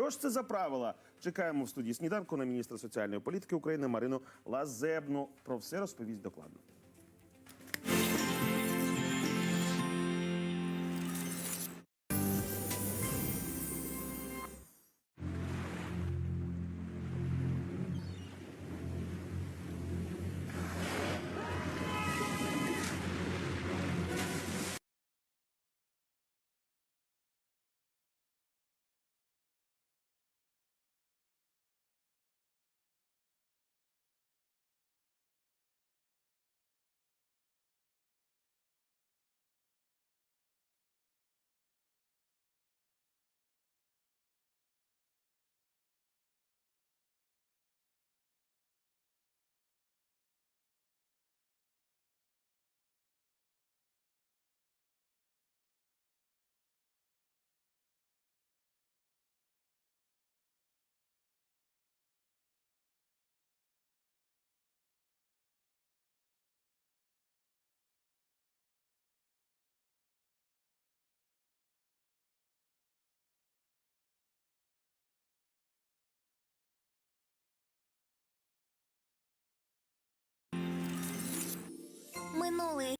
Що ж це за правила? Чекаємо в студії сніданку на міністра соціальної політики України Марину Лазебну. Про все розповість докладно. Минулий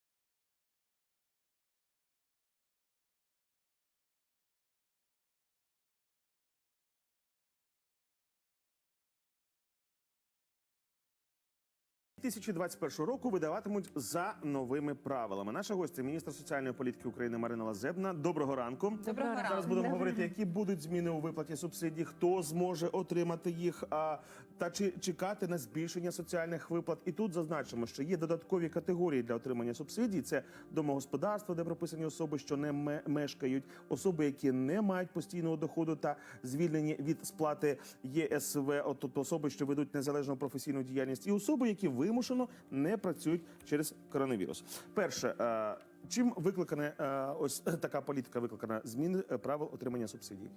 2021 року видаватимуть за новими правилами. Наша гостя, міністр соціальної політики України Марина Лазебна. Доброго ранку. Доброго ранку. Зараз будемо говорити, які будуть зміни у виплаті субсидій, хто зможе отримати їх, а та чи чекати на збільшення соціальних виплат. І тут зазначимо, що є додаткові категорії для отримання субсидій: це домогосподарства, де прописані особи, що не мешкають, особи, які не мають постійного доходу та звільнені від сплати ЄСВ, от, тобто особи, що ведуть незалежну професійну діяльність, і особи, які вимушено не працюють через коронавірус. Перше. е, Чим викликана е, ось така політика викликана зміни е, правил отримання субсидій?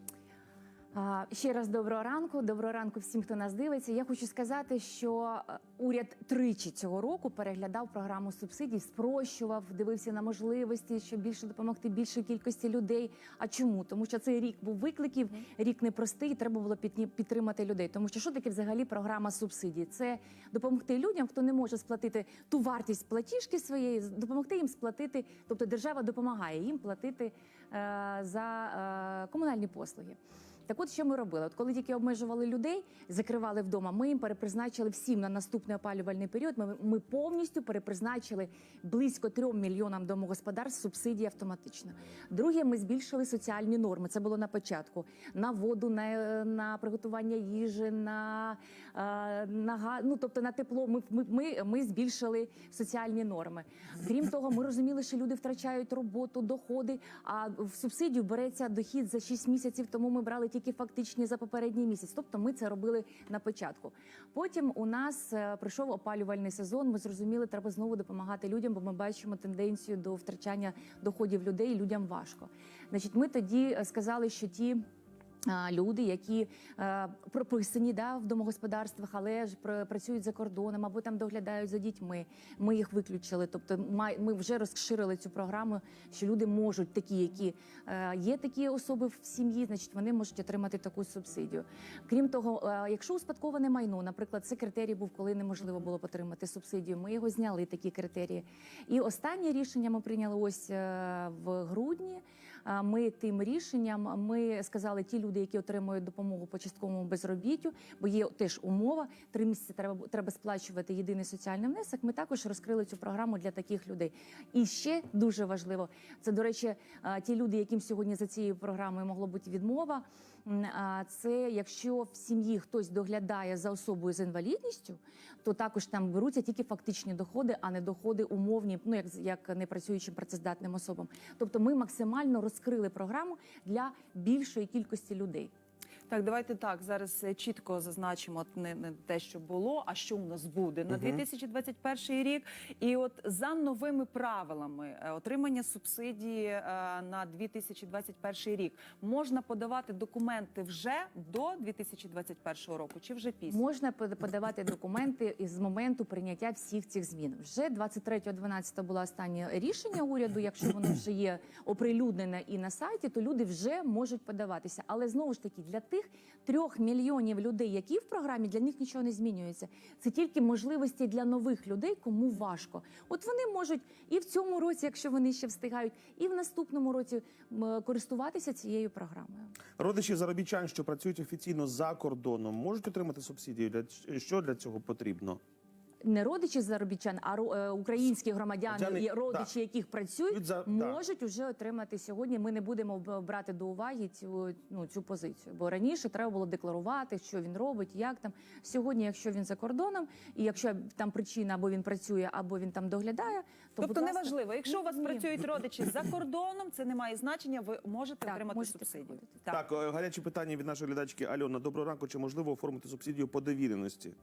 Ще раз доброго ранку. Доброго ранку всім, хто нас дивиться. Я хочу сказати, що е, уряд тричі цього року переглядав програму субсидій, спрощував, дивився на можливості, щоб більше допомогти більшій кількості людей. А чому? Тому що цей рік був викликів, рік непростий, і треба було підтримати людей. Тому що що таке взагалі програма субсидій? Це допомогти людям, хто не може сплатити ту вартість платіжки своєї, допомогти їм сплатити. Тобто держава допомагає їм платити е, за е, комунальні послуги. Так от що ми робили? От коли тільки обмежували людей, закривали вдома, ми їм перепризначили всім на наступний опалювальний період. Ми, ми повністю перепризначили близько трьом мільйонам домогосподарств субсидії автоматично. Друге, ми збільшили соціальні норми. Це було на початку на воду, на, на приготування їжі, на, е, на ну, тобто на тепло. Ми, ми, ми, ми збільшили соціальні норми. Крім того, ми розуміли, що люди втрачають роботу, доходи. А в субсидію береться дохід за 6 місяців, тому ми брали тільки фактичні за попередній місяць. Тобто ми це робили на початку. Потім у нас е, прийшов опалювальний сезон. Ми зрозуміли, треба знову допомагати людям, бо ми бачимо тенденцію до втрачання доходів людей. Людям важко. Значить, ми тоді е, сказали, що ті. Люди, які е, прописані да, в домогосподарствах, але ж пр- працюють за кордоном або там доглядають за дітьми. Ми їх виключили. Тобто, ми вже розширили цю програму, що люди можуть такі, які е, є такі особи в сім'ї, значить вони можуть отримати таку субсидію. Крім того, е, якщо успадковане майно, наприклад, це критерій був, коли неможливо було отримати субсидію. Ми його зняли, такі критерії. І останнє рішення ми прийняли ось е, в грудні. Ми тим рішенням ми сказали, ті люди, які отримують допомогу по частковому безробіттю, бо є теж умова, три місяці треба треба сплачувати єдиний соціальний внесок. Ми також розкрили цю програму для таких людей. І ще дуже важливо, це до речі, ті люди, яким сьогодні за цією програмою могло бути відмова. Це якщо в сім'ї хтось доглядає за особою з інвалідністю, то також там беруться тільки фактичні доходи, а не доходи умовні, ну як як непрацюючим працездатним особам. Тобто ми максимально розкрили програму для більшої кількості людей. Так, давайте так зараз е, чітко зазначимо не, не те, що було, а що у нас буде на 2021 рік. І от за новими правилами е, отримання субсидії е, на 2021 рік можна подавати документи вже до 2021 року, чи вже після? Можна подавати документи із моменту прийняття всіх цих змін. Вже 23.12 було останнє рішення уряду. Якщо воно вже є оприлюднене і на сайті, то люди вже можуть подаватися. Але знову ж таки, для тих трьох мільйонів людей, які в програмі, для них нічого не змінюється. Це тільки можливості для нових людей, кому важко. От вони можуть і в цьому році, якщо вони ще встигають, і в наступному році користуватися цією програмою. Родичі заробітчан, що працюють офіційно за кордоном, можуть отримати субсидію. Для що для цього потрібно? Не родичі заробітчан, а е, українські громадяни і родичі, яких працюють, за- можуть уже отримати сьогодні. Ми не будемо брати до уваги цю ну цю позицію. Бо раніше треба було декларувати, що він робить, як там сьогодні, якщо він за кордоном, і якщо там причина або він працює, або він там доглядає, то Тобто будь ласка, неважливо, якщо у вас Ні. працюють родичі за кордоном, це не має значення. Ви можете Так, отримати можете субсидію. приходити. Так, е, гаряче питання від нашої глядачки Альона. Доброго ранку. Чи можливо оформити субсидію по довіреності?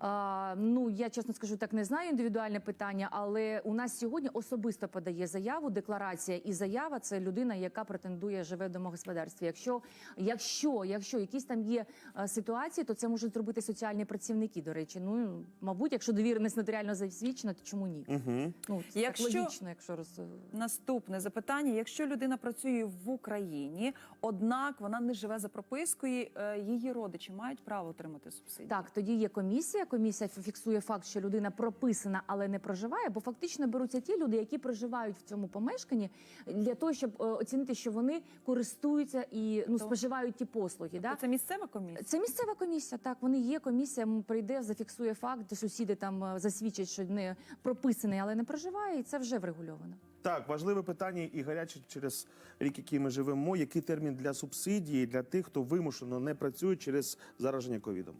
А, ну я чесно скажу, так не знаю індивідуальне питання, але у нас сьогодні особисто подає заяву, декларація і заява це людина, яка претендує живе в домогосподарстві. Якщо, якщо, якщо якісь там є е, ситуації, то це можуть зробити соціальні працівники. До речі, ну мабуть, якщо довіреність нотаріально засвідчена, то чому ні? Угу. Ну це Якщо- так логічно, якщо роз Наступне запитання: якщо людина працює в Україні, однак вона не живе за пропискою, е, її родичі мають право отримати субсидію. Так, тоді є комісія. Комісія фіксує факт, що людина прописана, але не проживає. Бо фактично беруться ті люди, які проживають в цьому помешканні, для того, щоб е, оцінити, що вони користуються і ну споживають ті послуги. Да? Це місцева комісія. Це місцева комісія. Так, вони є. Комісія прийде, зафіксує факт, де сусіди там е, засвідчать, що не прописаний, але не проживає, і це вже врегульовано. Так, важливе питання і гаряче через рік, який ми живемо. Який термін для субсидії для тих, хто вимушено не працює через зараження ковідом?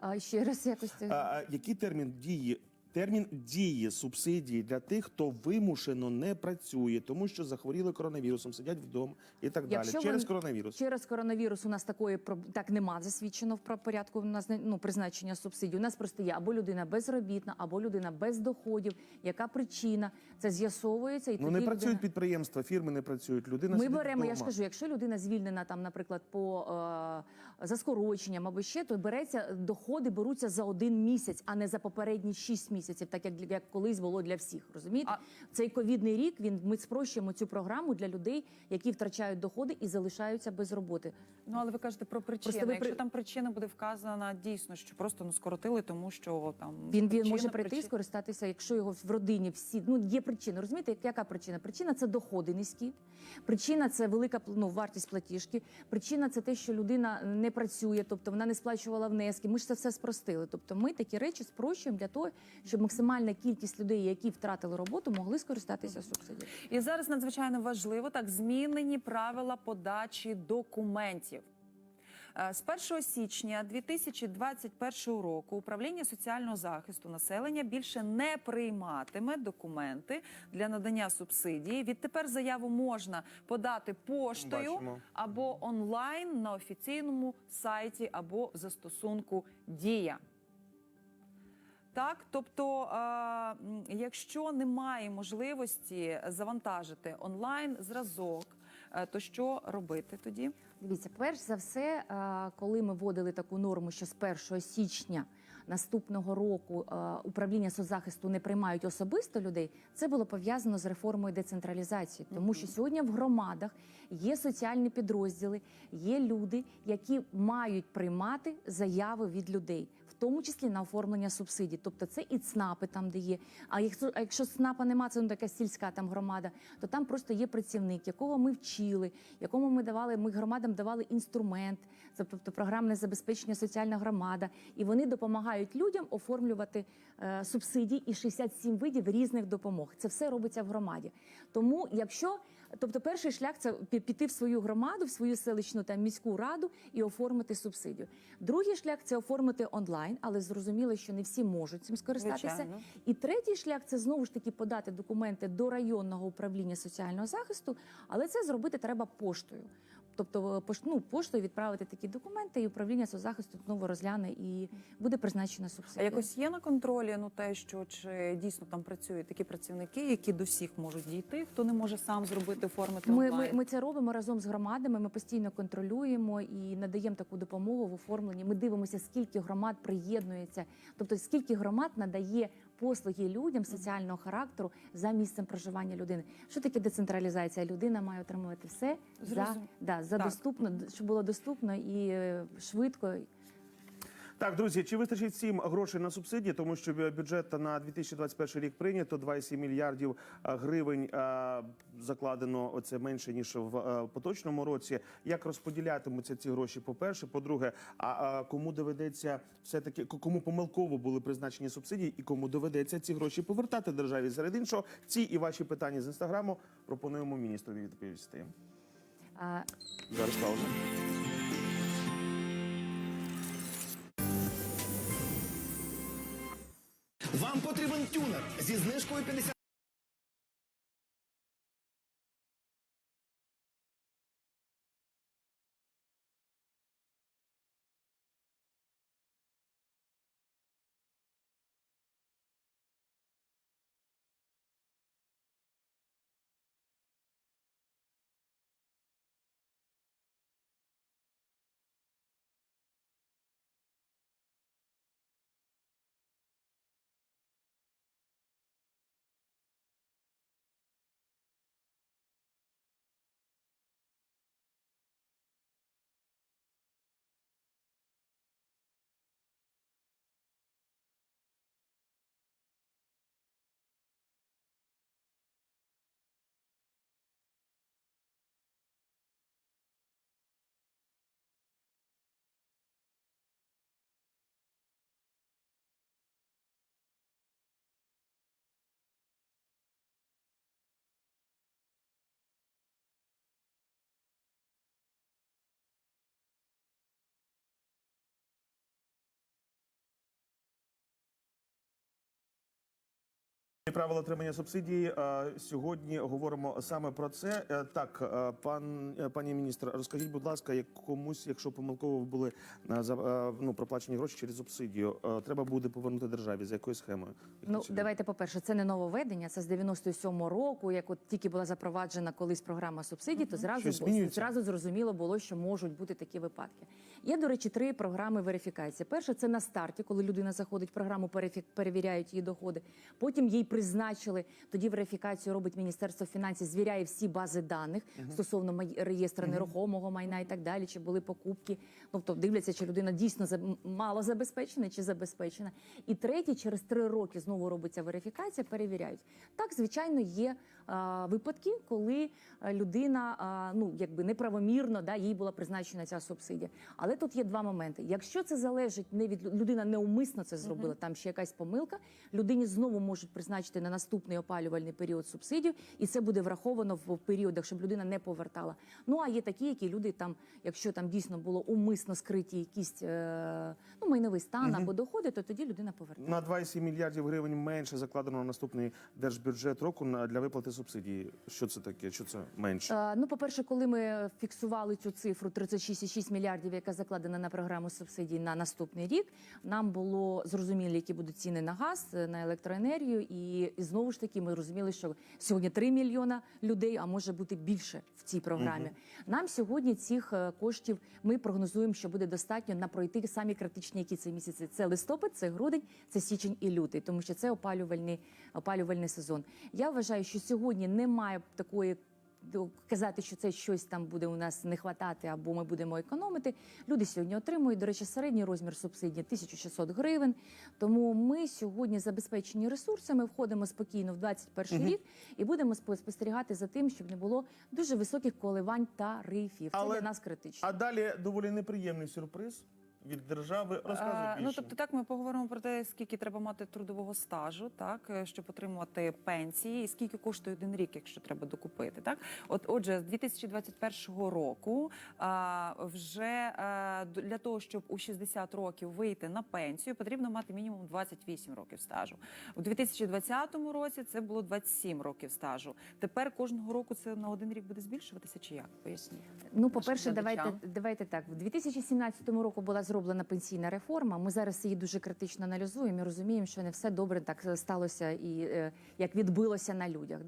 А ще раз якось А, а який термін дії? Термін дії субсидії для тих, хто вимушено не працює, тому що захворіли коронавірусом, сидять вдома і так Якщо далі. Через ви- коронавірус. Через коронавірус у нас такої так нема засвідчено в порядку. У нас ну, призначення субсидій. У нас просто є або людина безробітна, або людина без доходів. Яка причина? Це з'ясовується і Ну тоді не людина- працюють підприємства, фірми не працюють. Людина Ми беремо, я ж кажу, якщо людина звільнена там, наприклад, по е, за скороченням або ще, то береться доходи беруться за один місяць, а не за попередні шість місяців, так як, для- як колись було для всіх. Розумієте? А- Цей ковідний рік він ми спрощуємо цю програму для людей, які втрачають доходи і залишаються без роботи. Ну але ви кажете про причину. Просто ви Якщо там причина буде вказана дійсно, що просто ну скоротили, тому що там Він, він може прийти і причина. скористатися, якщо його в родині всі ну є причина. Розумієте, яка причина? Причина це доходи низькі. Причина це велика ну, вартість платіжки. Причина це те, що людина не працює, тобто вона не сплачувала внески. Ми ж це все спростили. Тобто, ми такі речі спрощуємо для того, щоб максимальна кількість людей, які втратили роботу, могли скористатися субсидією. І зараз надзвичайно важливо так змінені правила подачі документів. Е, З 1 січня 2021 року управління соціального захисту населення більше не прийматиме документи для надання субсидії. Відтепер заяву можна подати поштою Бачимо. або онлайн на офіційному сайті або застосунку Дія. Так, тобто, е, якщо немає можливості завантажити онлайн зразок, е, то що робити тоді? Дивіться, перш за все, е, коли ми вводили таку норму, що з 1 січня наступного року е, управління соцзахисту не приймають особисто людей, це було пов'язано з реформою децентралізації, тому що сьогодні в громадах є соціальні підрозділи, є люди, які мають приймати заяви від людей. Тому числі на оформлення субсидій, тобто це і ЦНАПи там, де є. А якщо ЦНАПа нема, це ну, така сільська там громада, то там просто є працівник, якого ми вчили, якому ми давали, ми громадам давали інструмент, тобто програмне забезпечення соціальна громада, і вони допомагають людям оформлювати е, субсидії і 67 видів різних допомог. Це все робиться в громаді. Тому, якщо Тобто, перший шлях це пі- піти в свою громаду, в свою селищну та міську раду і оформити субсидію. Другий шлях це оформити онлайн, але зрозуміло, що не всі можуть цим скористатися. Звичайно. І третій шлях це знову ж таки подати документи до районного управління соціального захисту, але це зробити треба поштою. Тобто е, ну, поштою відправити такі документи, і управління соцзахисту знову розгляне і буде призначена А субсидія. якось є на контролі ну те, що чи дійсно там працюють такі працівники, які до всіх можуть дійти, хто не може сам зробити, оформити Ми, ми, ми це робимо разом з громадами. Ми постійно контролюємо і надаємо таку допомогу в оформленні. Ми дивимося, скільки громад приєднується, тобто скільки громад надає послуги людям соціального характеру за місцем проживання людини. Що таке децентралізація? Людина має отримувати все за, да, за Так. доступно, щоб було доступно і е, швидко. Так, друзі, чи вистачить всім грошей на субсидії, тому що бюджет на 2021 рік прийнято 2,7 мільярдів гривень а, закладено. Оце менше ніж в а, поточному році. Як розподілятимуться ці гроші? По перше, по-друге, а, а кому доведеться все таки кому помилково були призначені субсидії, і кому доведеться ці гроші повертати державі? Серед іншого, ці і ваші питання з інстаграму пропонуємо міністрові відповісти. А, Зараз пауза. Вам потрібен тюнер зі знижкою 50%. Правила отримання субсидії е, сьогодні говоримо саме про це. Е, Так, е, пан пані міністр, розкажіть, будь ласка, як комусь, якщо помилково були ну проплачені гроші через субсидію, треба буде повернути державі за якою схемою? Як Ну, давайте, по-перше, це не нововведення, це з 97-го року, як от тільки була запроваджена колись програма субсидій, то зразу, зразу зрозуміло було, що можуть бути такі випадки. Є, до речі, три програми верифікації. Перша це на старті, коли людина заходить в програму, перевіряють її доходи. Потім їй призначили, тоді верифікацію робить Міністерство фінансів, звіряє всі бази даних стосовно май- реєстру нерухомого майна і так далі, чи були покупки. Тобто дивляться, чи людина дійсно мало забезпечена чи забезпечена. І третє, через три роки знову робиться верифікація, перевіряють. Так, звичайно, є а, випадки, коли людина а, ну якби неправомірно да, їй була призначена ця субсидія. Але тут є два моменти. Якщо це залежить не від людина неумисно це зробила, там ще якась помилка, людині знову можуть призначити на наступний опалювальний період субсидію, і це буде враховано в періодах, щоб людина не повертала. Ну а є такі, які люди там, якщо там дійсно було умисно скриті якісь е, ну, майновий стан або доходи, то тоді людина повертає. на 2,7 мільярдів гривень менше закладено на наступний держбюджет року для виплати субсидії. Що це таке? Що це менше? Е, Ну, по-перше, коли ми фіксували цю цифру 36,6 мільярдів, яка закладена на програму субсидій на наступний рік, нам було зрозуміло, які будуть ціни на газ, на електроенергію, і, і знову ж таки ми розуміли, що сьогодні 3 мільйона людей, а може бути більше в цій програмі. Нам сьогодні цих е, коштів ми прогнозуємо, що буде достатньо на пройти самі критичні, які це місяці. Це листопад, це грудень, це січень і лютий, тому що це опалювальний опалювальний сезон. Я вважаю, що сьогодні немає такої казати, що це щось там буде у нас не хватати, або ми будемо економити. Люди сьогодні отримують, до речі, середній розмір субсидії 1600 гривень. Тому ми сьогодні забезпечені ресурсами, входимо спокійно в 21 рік і будемо спо- спостерігати за тим, щоб не було дуже високих коливань тарифів. Це Але- для нас критично. А далі доволі неприємний сюрприз від держави. Розказуй більше. ну тобто, так ми поговоримо про те, скільки треба мати трудового стажу, так е, щоб отримувати пенсії, і скільки коштує один рік, якщо треба докупити. Так, от отже, з 2021 року а, вже а, для того, щоб у 60 років вийти на пенсію, потрібно мати мінімум 28 років стажу. У 2020 році це було 27 років стажу. Тепер кожного року це на один рік буде збільшуватися, чи як? Поясніть. Ну, по-перше, давайте, давайте так. В 2017 року була зроблена пенсійна реформа. Ми зараз її дуже критично аналізуємо і розуміємо, що не все добре так сталося і е, як відбилося на людях.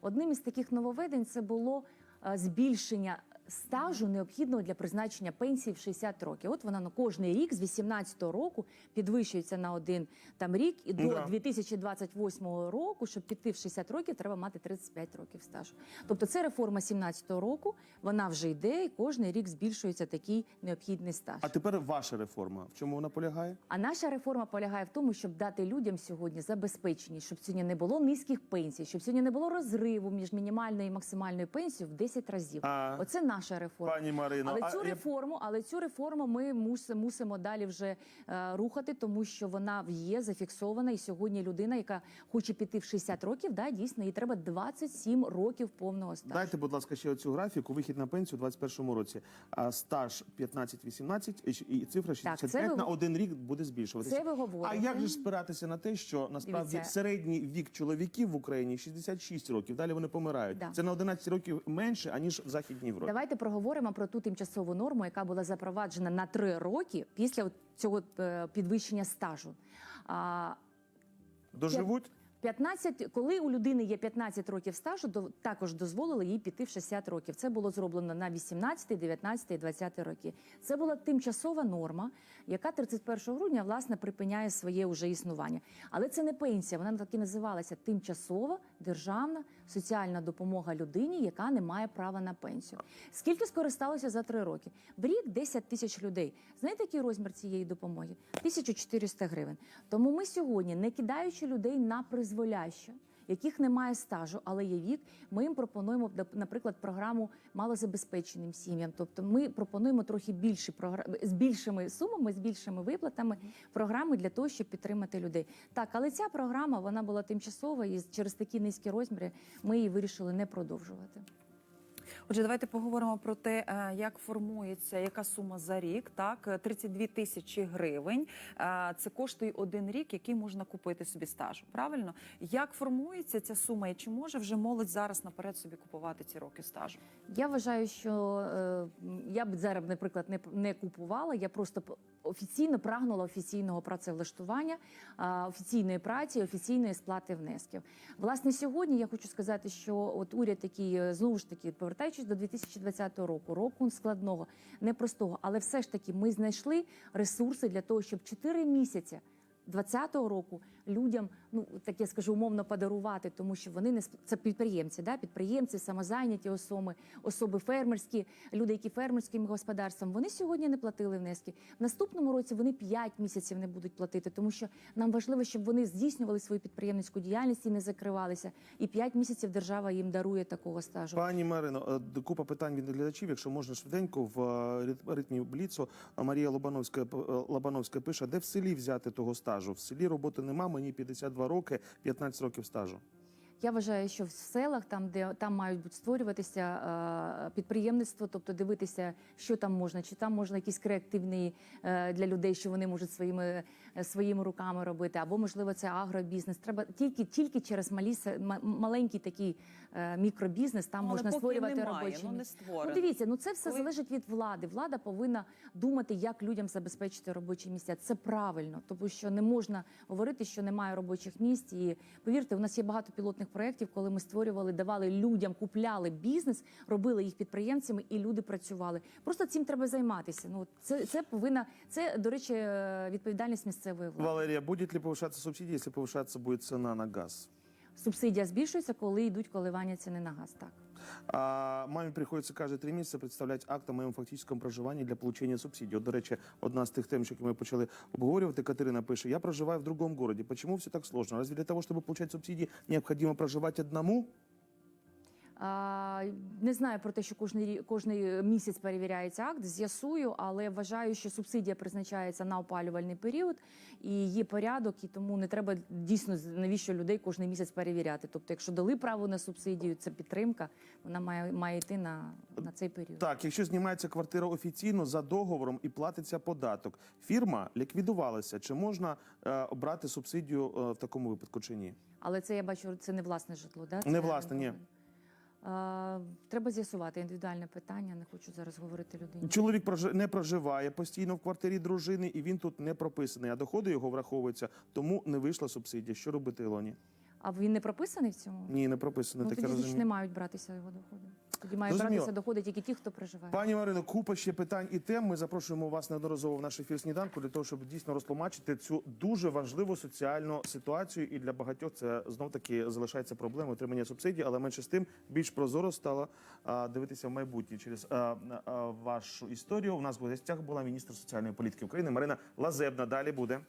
Одним із таких нововведень це було е, збільшення стажу необхідного для призначення пенсії в 60 років. От вона на кожний рік з 18-го року підвищується на один там рік, і до Да. 2028 року, щоб піти в 60 років, треба мати 35 років стажу. Тобто це реформа 17-го року, вона вже йде, і кожний рік збільшується такий необхідний стаж. А тепер ваша реформа. В чому вона полягає? А наша реформа полягає в тому, щоб дати людям сьогодні забезпеченість, щоб сьогодні не було низьких пенсій, щоб сьогодні не було розриву між мінімальною і максимальною пенсією в 10 разів. А, Оце наша реформа. Пані Марино, Але цю я- реформу, але цю реформу ми мус- мусимо далі вже е, рухати, тому що вона є зафіксована. І сьогодні людина, яка хоче піти в 60 років, да, дійсно, їй треба 27 років повного стажу. Дайте, будь ласка, ще оцю графіку. Вихід на пенсію у 21-му році. А стаж 15-18 і цифра 65 ви- на один рік буде збільшуватися. Це ви говорите. А як же спиратися на те, що насправді Дивіться. середній вік чоловіків в Україні 66 років. Далі вони помирають. Да. Це на 11 років менше аніж в Західній Європі. Давайте проговоримо про ту тимчасову норму, яка була запроваджена на три роки після цього е, підвищення стажу. Доживуть 15, коли у людини є 15 років стажу, до, також дозволили їй піти в 60 років. Це було зроблено на 18, 19 20 роки. Це була тимчасова норма, яка 31 грудня власне припиняє своє уже існування. Але це не пенсія, вона так і називалася тимчасова державна соціальна допомога людині, яка не має права на пенсію. Скільки скористалося за три роки? В рік 10 тисяч людей. Знаєте, який розмір цієї допомоги? 1400 гривень. Тому ми сьогодні, не кидаючи людей на призволяще, яких немає стажу, але є вік, ми їм пропонуємо, наприклад, програму малозабезпеченим сім'ям. Тобто ми пропонуємо трохи більші програми з більшими сумами, з більшими виплатами програми для того, щоб підтримати людей. Так, але ця програма вона була тимчасова, і через такі низькі розміри ми її вирішили не продовжувати. Отже, давайте поговоримо про те, е, як формується яка сума за рік. Так, Е, 32 тисячі гривень. Е, Це коштує один рік, який можна купити собі стажу. Правильно, як формується ця сума, і чи може вже молодь зараз наперед собі купувати ці роки стажу? Я вважаю, що е, я б зараз, наприклад, не, не купувала. Я просто офіційно прагнула офіційного працевлаштування, офіційної праці, офіційної сплати внесків. Власне, сьогодні я хочу сказати, що от уряд, який е, знову ж таки повертаючись до 2020 року, року складного, непростого, але все ж таки ми знайшли ресурси для того, щоб 4 місяці. 2020 року людям, ну так я скажу, умовно подарувати, тому що вони не це підприємці, да? підприємці, самозайняті особи, особи фермерські, люди, які фермерським господарством, вони сьогодні не платили внески. В наступному році вони 5 місяців не будуть платити, тому що нам важливо, щоб вони здійснювали свою підприємницьку діяльність і не закривалися. І 5 місяців держава їм дарує такого стажу. Пані Марино, е, купа питань від глядачів. Якщо можна швиденько в е, ритмі бліцу. Марія Лобановська е, Лобановська пише, де в селі взяти того стажу. В селі роботи нема. Мені 52 роки, 15 років стажу. Я вважаю, що в селах, там де там мають бути створюватися е, підприємництво, тобто дивитися, що там можна, чи там можна якісь креативні е, для людей, що вони можуть своїми е, своїми руками робити, або можливо це агробізнес. Треба тільки тільки через малі маленький такий е, мікробізнес. Там Ну, але можна поки створювати немає, робочі ну, не створено. Ну, дивіться, ну це все Коли- залежить від влади. Влада повинна думати, як людям забезпечити робочі місця. Це правильно, тому що не можна говорити, що немає робочих місць. І повірте, у нас є багато пілотних проєктів, коли ми створювали, давали людям, купляли бізнес, робили їх підприємцями, і люди працювали. Просто цим треба займатися. Ну це, це повинна це, до речі, е, відповідальність місцевої влади. Валерія, буде ли повишатися субсидии, якщо повишатися буде ціна на газ? Субсидія збільшується, коли йдуть коливання ціни на газ. Так. А мамі приходиться каждые три місяці представляти акт о моєму фактичному проживанні для отримання субсидій. От, до речі, одна з тих тем, що ми почали обговорювати, Катерина пише: я проживаю в другому городі. Почему все так сложно? Разве для того, щоб отримати субсидії, необходимо проживати одному? Не знаю про те, що кожний кожний місяць перевіряється акт, з'ясую, але вважаю, що субсидія призначається на опалювальний період і є порядок, і тому не треба дійсно навіщо людей кожен місяць перевіряти. Тобто, якщо дали право на субсидію, це підтримка, вона має має йти на, на цей період. Так, якщо знімається квартира офіційно за договором і платиться податок, фірма ліквідувалася. Чи можна е, обрати субсидію е, в такому випадку чи ні? Але це я бачу, це не власне житло. Да? Це Не власне, ні. Треба з'ясувати індивідуальне питання. Не хочу зараз говорити людині. Чоловік не проживає постійно в квартирі дружини, і він тут не прописаний, а доходи його враховуються, тому не вийшла субсидія. Що робити, Ілоні? А він не прописаний в цьому? Ні, не прописано. ну таке розумію. не мають братися його доходи. Тоді має Зрозуміло. братися доходи тільки ті, хто проживає. Пані Марино, купа ще питань і тем. Ми запрошуємо вас неодноразово в наш ефір сніданку для того, щоб дійсно розтлумачити цю дуже важливу соціальну ситуацію. І для багатьох це знов таки залишається проблемою отримання субсидій, але менше з тим більш прозоро стало а, дивитися в майбутнє через а, а, вашу історію. У нас в гостях була міністр соціальної політики України Марина Лазебна. Далі буде.